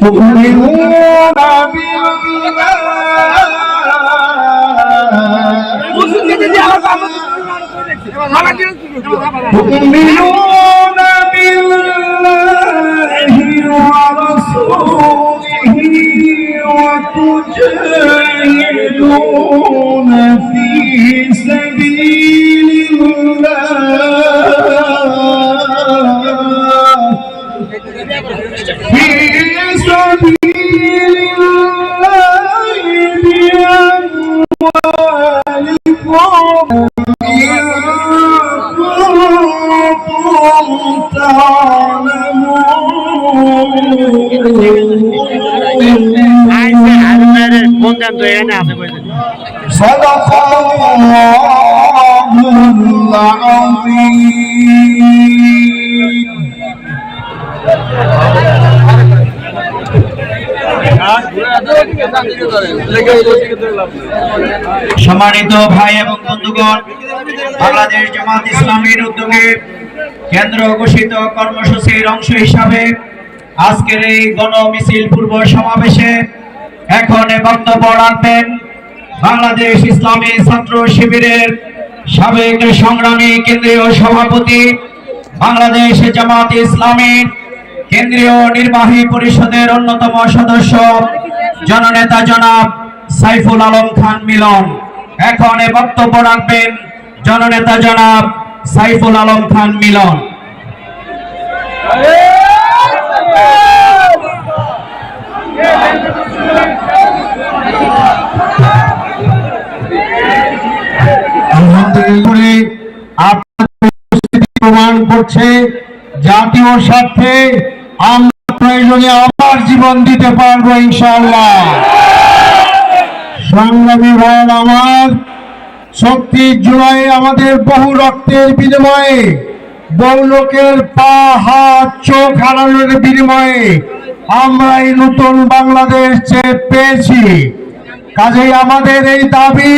تؤمنون بالله تؤمنون Quebra! সম্মানিত ভাই এবং বন্ধুগণ, বাংলাদেশ জামাত ইসলামীর উদ্যোগে কেন্দ্র ঘোষিত কর্মসূচির অংশ হিসাবে আজকের এই গণ মিছিল পূর্ব সমাবেশে এখন বক্তব্য রাখবেন বাংলাদেশ ইসলামী ছাত্র শিবিরের সাবেক সংগ্রামী কেন্দ্রীয় সভাপতি, বাংলাদেশ জামাত ইসলামীর কেন্দ্রীয় নির্বাহী পরিষদের অন্যতম সদস্য জননেতা জনাব সাইফুল আলম খান মিলন। এখন এ বক্তব্য রাখবেন জননেতা জনাব সাইফুল আলম খান মিলন। প্রমাণ করছে জাতীয় স্বার্থে আমরা প্রয়োজনে আবার জীবন দিতে পারব ইনশাল্লাহ সংগ্রামী ভাই আমার শক্তি জুলাই আমাদের বহু রক্তের বিনিময়ে, বহু লোকের পা, হাত, চোখ হারানোর বিনিময়ে আমরা এই নতুন বাংলাদেশ পেয়েছি। কাজেই আমাদের এই দাবি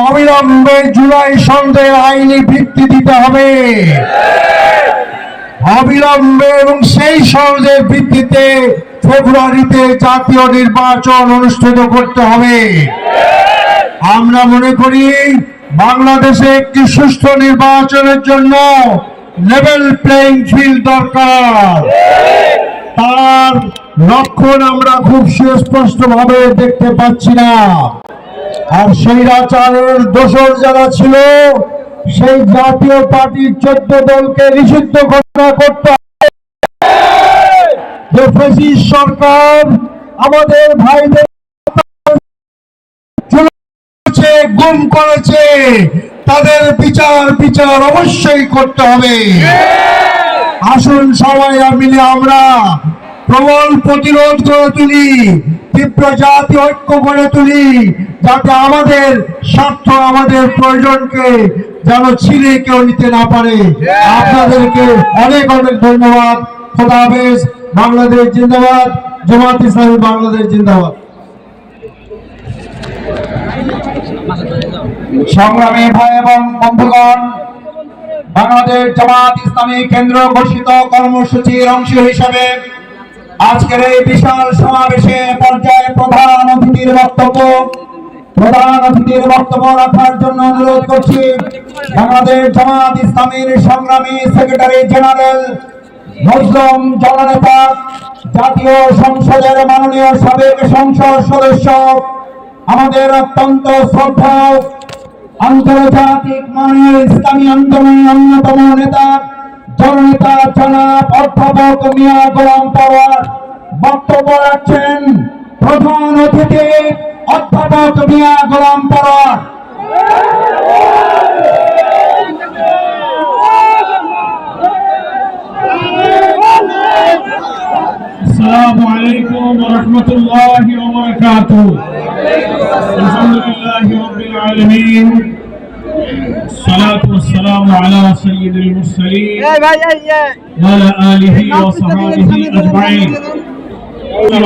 অবিলম্বে জুলাই সন্ধ্যের আইনি ভিত্তি দিতে হবে। অবিলম্বে এবং সেই সনদের ভিত্তিতে ফেব্রুয়ারিতে জাতীয় নির্বাচন অনুষ্ঠিত করতে হবে। আমরা মনে করি বাংলাদেশে একটি সুষ্ঠু নির্বাচনের জন্য লেভেল প্লেইং ফিল্ড দরকার। তার লক্ষণ আমরা খুব সুস্পষ্ট ভাবে দেখতে পাচ্ছি না। আর স্বৈরাচারের দোষর যারা ছিল সেই জাতীয় পার্টির চোদ্দ দলকে নিষিদ্ধ ঘোষণা করতে হবে। সরকার আমাদের ভাইদের গুম করেছে, তাদের বিচার বিচার অবশ্যই করতে হবে আসুন সবাই মিলে আমরা প্রবল প্রতিরোধ করে তুলি তীব্র জাতি ঐক্য করে তুলি যাতে আমাদের স্বার্থ আমাদের প্রয়োজনকে যেন ছিঁড়ে কেউ নিতে না পারে। আপনাদেরকে অনেক অনেক ধন্যবাদ। খোদা হাফেজ বাংলাদেশ জিন্দাবাদ। জামাত ইসলামী বাংলাদেশ জিন্দাবাদ। সংগ্রামী ভাই এবং বন্ধুগণ বাংলাদেশ জামাত ইসলামী কেন্দ্র ঘোষিত কর্মসূচির অংশ হিসেবে আজকের এই বিশাল সমাবেশে পর্যায়ে প্রধান অতিথির বক্তব্য, প্রধান অতিথির বক্তব্য রাখার জন্য অনুরোধ করছি বাংলাদেশ জামাত ইসলামীর সংগ্রামী সেক্রেটারি জেনারেল মুসলিম জননেতা, জাতীয় সংসদের মাননীয় সাবেক সংসদ সদস্য, আমাদের অত্যন্ত শ্রদ্ধা আন্তর্জাতিক মানের ইসলামী আন্দোলনের অন্যতম নেতা জননেতা জনাব অধ্যাপক মিয়া গোলাম পরোয়ার বক্তব্য রাখছেন প্রধান অতিথি অধ্যাপক মিয়া গোলাম পরোয়ার السلام عليكم ورحمة الله وبركاته الحمد لله رب العالمين الصلاة والسلام على سيد المرسلين وعلى آله وصحبه أجمعين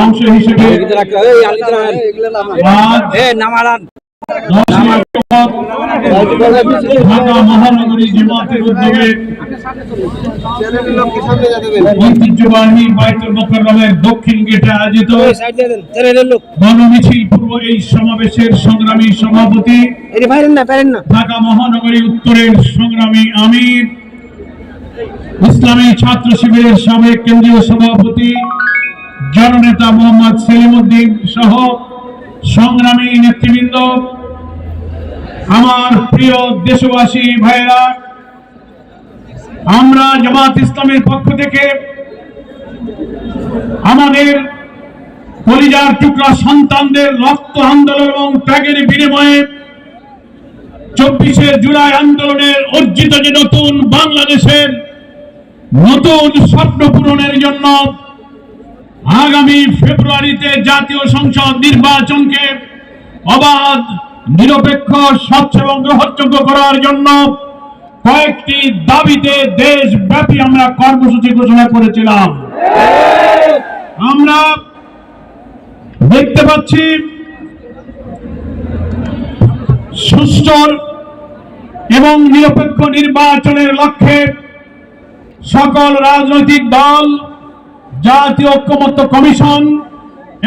অংশ হিসেবে আজ দশই অক্টোবর দক্ষিণ গেটে আয়োজিত পূর্ব এই সমাবেশের সংগ্রামী সভাপতি ঢাকা মহানগরী উত্তরের সংগ্রামী আমির, ইসলামী ছাত্র শিবিরের সাবেক কেন্দ্রীয় সভাপতি, জননেতা মোহাম্মদ সেলিম উদ্দিন সহ সংগ্রামী নেতৃবৃন্দ, আমার প্রিয় দেশবাসী ভাইয়েরা, আমরা জামাত ইসলামের পক্ষ থেকে আমাদের পরিবার টুকরা সন্তানদের রক্ত আন্দোলন এবং ত্যাগের বিনিময়ে চব্বিশে জুলাই আন্দোলনের অর্জিত যে নতুন বাংলাদেশের নতুন স্বপ্ন পূরণের জন্য আগামী ফেব্রুয়ারিতে জাতীয় সংসদ নির্বাচনকে অবাধ, নিরপেক্ষ, স্বচ্ছ এবং গ্রহণযোগ্য করার জন্য কয়েকটি দাবিতে দেশব্যাপী আমরা কর্মসূচি ঘোষণা করেছিলাম। আমরা দেখতে পাচ্ছি সুস্থ এবং নিরপেক্ষ নির্বাচনের লক্ষ্যে সকল রাজনৈতিক দল জাতীয় ঐক্যমত্য কমিশন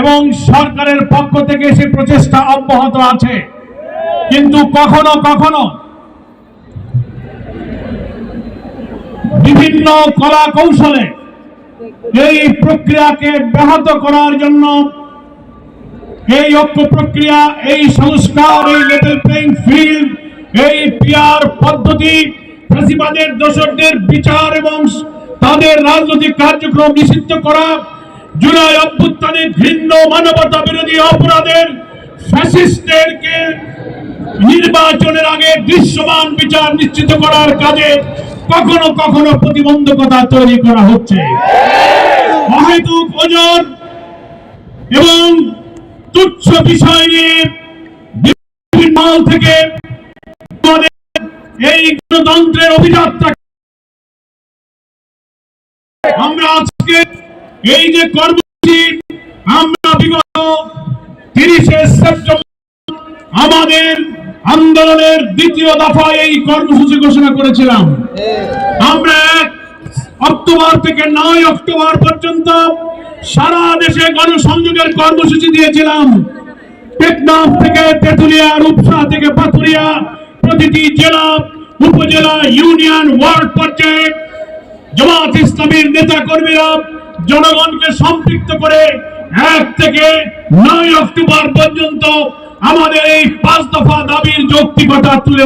এবং সরকারের পক্ষ থেকে সে প্রচেষ্টা অব্যাহত আছে। কিন্তু কখনো কখনো বিভিন্ন কলা কৌশলে এই প্রক্রিয়াকে ব্যাহত করার জন্য এই ঐক্য প্রক্রিয়া, এই সংস্কার, এই লেভেল প্লেইং ফিল্ড এই পিয়ার পদ্ধতি ফ্যাসিবাদের দোষরদের বিচার এবং তাদের রাজনৈতিক কার্যক্রম নিষিদ্ধ করা, জুলাই অভ্যুত্থানে ঘৃণ্য মানবতা বিরোধী অপরাধের ফ্যাসিস্টদেরকে নির্বাচনের আগে দৃশ্যমান বিচার নিশ্চিত করার কাজে কখনো কখনো প্রতিবন্ধকতা তৈরি করা হচ্ছে। অহেতুক ওজন এবং তুচ্ছ বিষয় নিয়ে থেকে এই গণতন্ত্রের অভিযাত্রা আমরা আজকে এই যে কর্মসূচি, আমরা বিগত তিরিশে সেপ্টেম্বর আমাদের আন্দোলনের দ্বিতীয় এই কর্মসূচি ঘোষণা করেছিলাম। আমরা অক্টোবর থেকে নয় অক্টোবর পর্যন্ত সারা দেশে গণসংযোগের কর্মসূচি দিয়েছিলাম। টেকনাফ থেকে তেতুলিয়া, রূপসা থেকে পাথুরিয়া প্রতিটি জেলা, উপজেলা, ইউনিয়ন, ওয়ার্ড পর্যায়ে জামাত ইসলামীর নেতা কর্মীরা জনগণকে সম্পৃক্ত করে এক থেকে নয় অক্টোবর পর্যন্ত আমাদের এই পাঁচ দফা দাবির যৌক্তিকতা তুলে